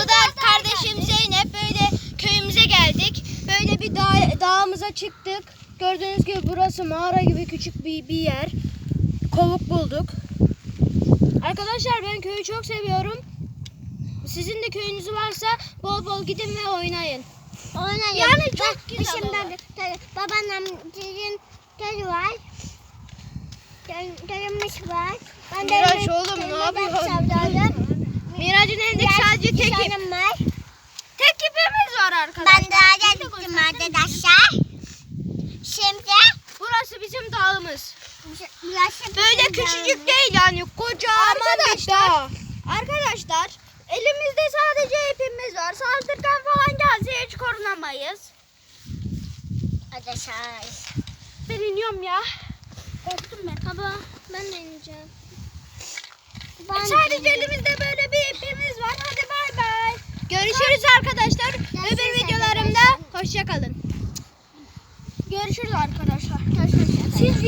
Dudak kardeşim Zeynep böyle köyümüze geldik. Böyle bir dağ, dağımıza çıktık. Gördüğünüz gibi burası mağara gibi küçük bir, bir yer. Kovuk bulduk. Arkadaşlar ben köyü çok seviyorum. Sizin de köyünüz varsa bol bol gidin ve oynayın. Oynayın. Yani çok Bak, güzel olur. Babaannemcinin teli var. Dönmüş var. Ben Miraç oğlum Elindeki Biraz sadece tek ip. Tek ipimiz var arkadaşlar. Ben daha gittim arkadaşlar. Şimdi Burası bizim dağımız. burası Böyle bizim küçücük dağımız. değil yani kocaman bir dağ. Arkadaşlar elimizde sadece ipimiz var. Saldırgan falan gelse hiç korunamayız. Arkadaşlar. Ben iniyorum ya. Korktum ben. Baba ben de ineceğim. E, sadece elimizde böyle bir ipimiz var. Hadi bay bay. Görüşürüz arkadaşlar. Görüşürüz Öbür videolarımda hoşçakalın. Görüşürüz arkadaşlar. Görüşürüz. Siz